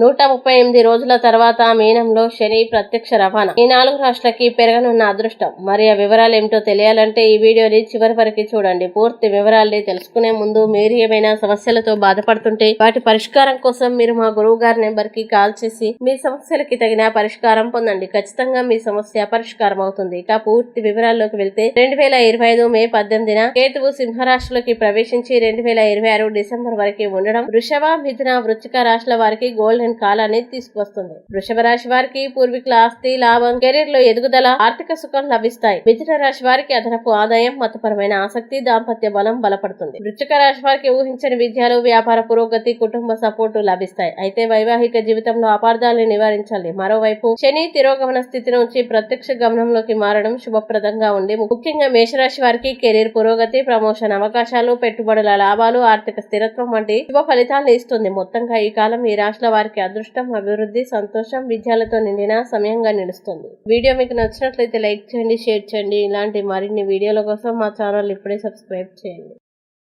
నూట ముప్పై ఎనిమిది రోజుల తర్వాత మీనంలో శని ప్రత్యక్ష రవాణా. ఈ నాలుగు రాష్ట్రాలకి పెరగనున్న అదృష్టం. మరి ఆ వివరాలు ఏమిటో తెలియాలంటే ఈ వీడియోని చివరి వరకు చూడండి. పూర్తి వివరాల్ని తెలుసుకునే ముందు మీరు ఏమైనా సమస్యలతో బాధపడుతుంటే వాటి పరిష్కారం కోసం మీరు మా గురువు గారి నెంబర్కి కాల్ చేసి మీ సమస్యలకి తగిన పరిష్కారం పొందండి. ఖచ్చితంగా మీ సమస్య పరిష్కారం అవుతుంది. ఇక పూర్తి వివరాల్లోకి వెళ్తే రెండు వేల ఇరవై ఐదు మే పద్దెనిమిదిన కేతువు సింహరాశిలోకి ప్రవేశించి రెండు వేల ఇరవై ఆరు డిసెంబర్ వరకు ఉండడం. వృషభ మిథున వృచ్చిక రాశుల వారికి గోల్డ్ గోల్డెన్ కాలాన్ని తీసుకువస్తుంది. వృషభ రాశి వారికి పూర్వీకుల ఆస్తి లాభం కెరీర్లో ఎదుగుదల ఆర్థిక సుఖం లభిస్తాయి. మిథున రాశి వారికి అదనపు ఆదాయం మతపరమైన ఆసక్తి దాంపత్య బలం బలపడుతుంది. వృచ్చిక రాశి వారికి ఊహించని విద్యలు వ్యాపార పురోగతి కుటుంబ సపోర్టు లభిస్తాయి. అయితే వైవాహిక జీవితంలో అపార్థాలను నివారించాలి. మరోవైపు శని తిరోగమన స్థితి నుంచి ప్రత్యక్ష గమనంలోకి మారడం శుభప్రదంగా ఉంది ముఖ్యంగా మేషరాశి వారికి కెరీర్ పురోగతి ప్రమోషన్ అవకాశాలు పెట్టుబడుల లాభాలు ఆర్థిక స్థిరత్వం వంటి శుభ ఫలితాలను ఇస్తుంది. మొత్తంగా ఈ కాలం ఈ రాశుల వారికి అదృష్టం అభివృద్ధి సంతోషం విజయాలతో నిండిన సమయంగా నిలుస్తుంది. వీడియో మీకు నచ్చినట్లయితే లైక్ చేయండి షేర్ చేయండి. ఇలాంటి మరిన్ని వీడియోల కోసం మా ఛానల్ ఇప్పుడే సబ్స్క్రైబ్ చేయండి.